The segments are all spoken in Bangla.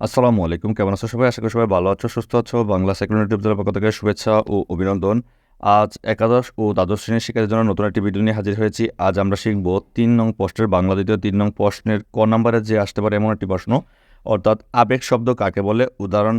আসসালামু আলাইকুম। কেমন আছো সবাই? আশা করি সবাই ভালো আছো, সুস্থ আছো। বাংলা সেকেন্ড ইউটিউব চ্যানেল পক্ষ থেকে শুভেচ্ছা ও অভিনন্দন। আজ একাদশ ও দ্বাদশ শ্রেণির শিক্ষার্থীর জন্য নতুন একটি ভিডিও নিয়ে হাজির হয়েছি। আজ আমরা শিখব তিন নং প্রশ্নের বাংলা, দ্বিতীয় তিন নং প্রশ্নের ক নম্বরে যে আসতে পারে এমন একটি প্রশ্ন। অর্থাৎ আবেগ শব্দ কাকে বলে? উদাহরণ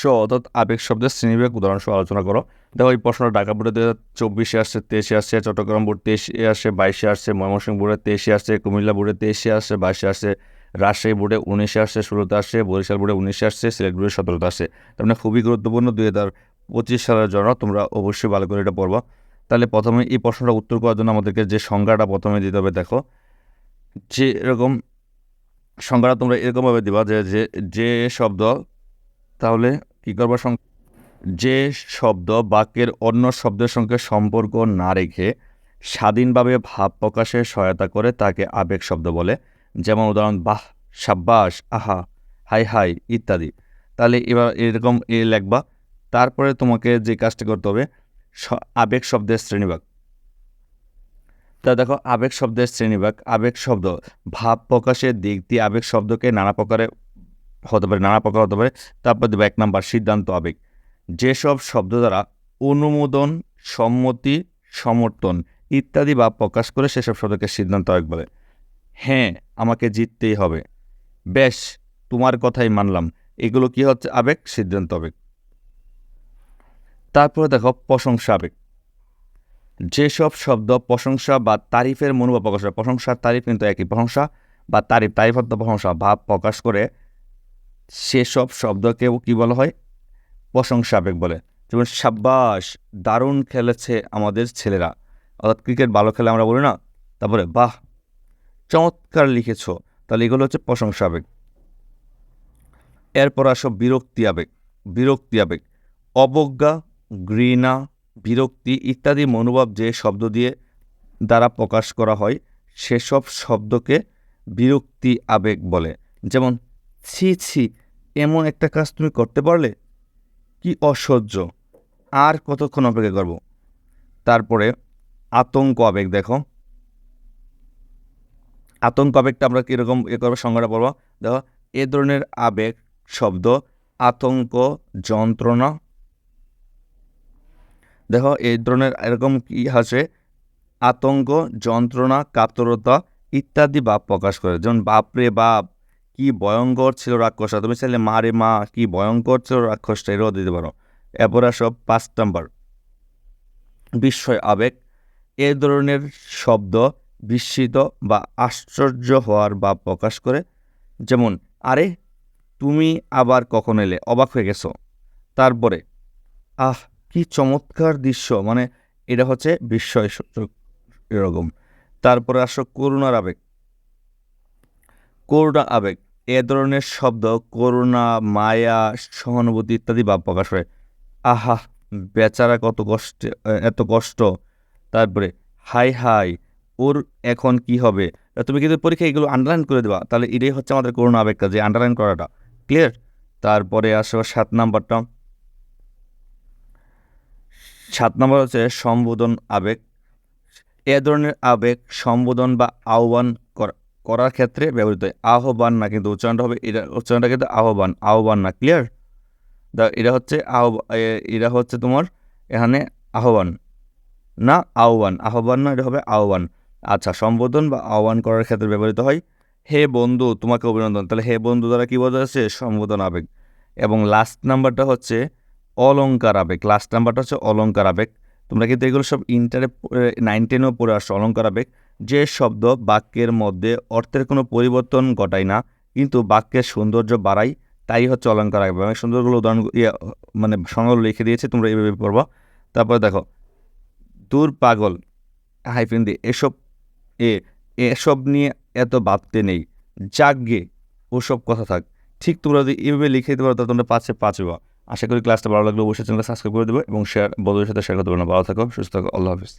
সহ অর্থাৎ আবেগ শব্দের শ্রেণীবিভাগ উদাহরণ সহ আলোচনা করো। দেখো, এই প্রশ্নটা ঢাকা বোর্ডে দু হাজার চব্বিশে আসছে, তেইশে আসছে, চট্টগ্রাম বোর্ড তেইশে আসছে, বাইশে আসছে, ময়মনসিংহ বোর্ডে তেইশে আসছে, কুমিল্লা বোর্ডে তেইশে আসছে, বাইশে আসছে রাজশাহী বোর্ডে উনিশে আসছে, ষোলোতে আসছে, বরিশাল বোর্ডে উনিশে আসছে, সিলেট বোর্ডে সতেরোতে আসছে। তার মানে খুবই গুরুত্বপূর্ণ দুই হাজার পঁচিশ সালের জন্য তোমরা অবশ্যই ভালো করে এটা পড়বা। তাহলে প্রথমে এই প্রশ্নটা উত্তর করার জন্য আমাদেরকে যে সংজ্ঞাটা প্রথমে দিতে হবে, দেখো, যে এরকম সংজ্ঞাটা তোমরা এরকমভাবে দিবা যে যে যে শব্দ, তাহলে কী করবা যে শব্দ বাক্যের অন্য শব্দের সঙ্গে সম্পর্ক না রেখে স্বাধীনভাবে ভাব প্রকাশে সহায়তা করে তাকে আবেগ শব্দ বলে। যেমন উদাহরণ, বাহ সাব্বাস আহা, হাই হাই, ইত্যাদি। তাহলে এবার এরকম এ লেখবা। তারপরে তোমাকে যে কাজটা করতে হবে আবেগ শব্দের শ্রেণীভাগ তা দেখো, আবেগ শব্দের শ্রেণীভাগ আবেগ শব্দ, ভাব প্রকাশের দিক দিয়ে আবেগ শব্দকে নানা প্রকারে হতে পারে, নানা প্রকার হতে পারে। তারপর দেবো এক নাম্বার, সিদ্ধান্ত আবেগ। যেসব শব্দ দ্বারা অনুমোদন, সম্মতি, সমর্থন ইত্যাদি বা প্রকাশ করে সেসব শব্দকে সিদ্ধান্ত আবেগ বলে। হ্যাঁ আমাকে জিততেই হবে। বেশ, তোমার কথাই মানলাম। এগুলো কি হচ্ছে আবেগ? সিদ্ধান্ত আবেগ। তারপরে দেখো, প্রশংসা আবেগ। যেসব শব্দ প্রশংসা বা তারিফের মনোভাব প্রকাশ করে, প্রশংসার তারিফ কিন্তু একই। প্রশংসা বা তারিফ তারিফ অর্থ প্রশংসা, ভাব প্রকাশ করে সেসব শব্দকেও কি বলা হয়? প্রশংসা আবেগ বলে। যেমন, সাব্বাস, দারুণ খেলেছে আমাদের ছেলেরা। অর্থাৎ, ক্রিকেট ভালো খেলে আমরা বলি না? তারপরে, বাহ চমৎকার লিখেছ। তাহলে এগুলো হচ্ছে প্রশংসা আবেগ। এরপর আসো বিরক্তি আবেগ। বিরক্তি আবেগ। অবজ্ঞা, ঘৃণা, বিরক্তি ইত্যাদি মনোভাব যে শব্দ দিয়ে দ্বারা প্রকাশ করা হয়, সেসব শব্দকে বিরক্তি আবেগ বলে। যেমন, ছি ছি, এমন একটা কাজ তুমি করতে পারলে কি অসহ্য। আর কতক্ষণ অপেক্ষা করব? তারপরে আতঙ্ক আবেগ দেখো। আতঙ্ক আবেগটা আমরা কীরকম এ করব, সংজ্ঞাটা পড়ব দেখো, এ ধরনের আবেগ শব্দ, আতঙ্ক, যন্ত্রণা। দেখো এই ধরনের এরকম কি আছে? আতঙ্ক, যন্ত্রণা, কাতরতা ইত্যাদি ভাব প্রকাশ করে। যেমন, বাপরে বাপ, কি ভয়ঙ্কর ছিল রাক্ষসটা। তুমি চাইলে মা রে মা, কি ভয়ঙ্কর ছিল রাক্ষসটা এটাও দিতে পারো। এরপর আসো, পাঁচ নাম্বার। বিস্ময় আবেগ, এ ধরনের শব্দ বিস্মিত বা আশ্চর্য হওয়ার বা প্রকাশ করে, যেমন, আরে, তুমি আবার কখন এলে? অবাক হয়ে গেছো? তারপরে, আহ, কি চমৎকার দৃশ্য! মানে এটা হচ্ছে বিস্ময় সূচক এরকম। তারপরে আসো করুণার আবেগ। করুণা আবেগ, এ ধরনের শব্দ, করুণা, মায়া, সহানুভূতি ইত্যাদি ভাব প্রকাশ করে। আহা, বেচারা কত কষ্টে এত কষ্ট। তারপরে, হাই হাই ওর এখন কি হবে? তুমি কিন্তু পরীক্ষায় এগুলো আন্ডারলাইন করে দেবা। তাহলে এটাই হচ্ছে আমাদের করুণা আবেগটা যে আন্ডারলাইন করাটা। ক্লিয়ার তারপরে আসো সাত নাম্বারটা। সাত নম্বর হচ্ছে সম্বোধন আবেগ। এ ধরনের আবেগ সম্বোধন বা আহ্বান করা- করার ক্ষেত্রে ব্যবহৃত হয়। আহ্বান না কিন্তু উচ্চারণটা হবে, এটা উচ্চারণটা কিন্তু আহ্বান আহ্বান না ক্লিয়ার দা এটা হচ্ছে আহ্বা এ- এটা হচ্ছে তোমার এখানে আহ্বান। না, আহ্বান। আহ্বান না, এটা হবে আহ্বান। আচ্ছা সম্বোধন বা আহ্বান করার ক্ষেত্রে ব্যবহৃত হয়, হে বন্ধু, তোমাকে অভিনন্দন। তাহলে হে বন্ধু দ্বারা কী বোঝা যাচ্ছে? সম্বোধন আবেগ। এবং লাস্ট নাম্বারটা হচ্ছে অলঙ্কার আবেগ। লাস্ট নাম্বারটা হচ্ছে অলঙ্কার আবেগ। তোমরা কিন্তু এগুলো সব ইন্টারে নাইন টেনেও পড়ে আসছো অলঙ্কার আবেগ। যে শব্দ বাক্যের মধ্যে অর্থের কোনো পরিবর্তন ঘটায় না, কিন্তু বাক্যের সৌন্দর্য বাড়ায়, তাই হচ্ছে অলঙ্কার আবেগ। আমি সুন্দরগুলো উদাহরণ ইয়ে মানে সংজ্ঞাগুলো লিখে দিয়েছি, তোমরা এইভাবে পড়বা। তারপরে দেখো, দূর পাগল হাইফিন দিয়ে এসব এ, এসব নিয়ে এত ভাবতে নেই। যাগ্গে ওসব কথা থাক। ঠিক তোমরা যদি এভাবে লিখে দিতে পারো, তাহলে তোমরা পাঁচে পাঁচ বা আশা করি ক্লাসটা ভালো লাগলে অবশ্যই চ্যানেলটা সাবস্ক্রাইব করে দেবো এবং শেয়ার বদলের সাথে শেয়ার করতে পারো ভালো থাকো, সুস্থ থাকো, আল্লাহ হাফিজ।